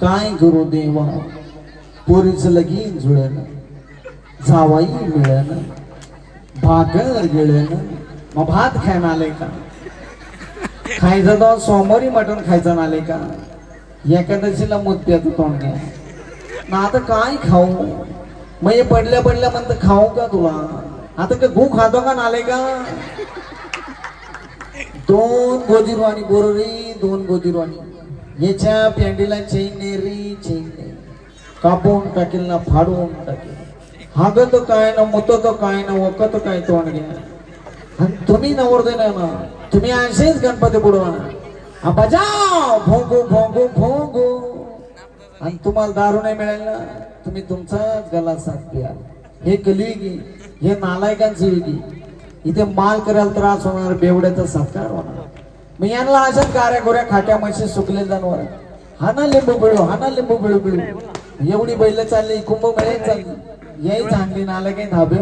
काय करू देवा? पोरीच लगीन जुळेन जावाई मिळेन भाकर गिळेन मग भात खायला आले का? खायचं तर सोमवारी मटण खायचं आले का? एकादशीला मोत्याचं तोंड घ्या. ना आता काय खाऊ? मग हे पडल्या पडल्या म्हणतं खाऊ का तुला? आता का गू खातो का नाले का? दोन गोजीरवाणी बोररी दोन गोजीरवाणी. याच्या पेंडीला चेन रे री. ने कापून टाकेल ना फाडून टाकेल. हागत काय ना मुतत काय ना वकत काय तोंड. घ्या आणि तुम्ही नवरदे ना ना तुम्ही असेच गणपती बुडवा. हा बजाव भोंगू भोंगू भोंगू. आणि तुम्हाला दारू नाही मिळेल ना तुम्ही तुमचाच गला साथ प्याल हे कलियुगी हे नालायकांची युगी. इथे माल करायला त्रास होणार बेवड्याचा सत्कार होणार. मग यांना अजून गाऱ्या गोऱ्या खाट्या म्हशी सुकले जनावर. हा ना लिंबू पिळू हा ना लिंबू पिळू पिळू. एवढी बैल चालली कुंभ मेळे चालली. याही चांगली नाला काही धाबे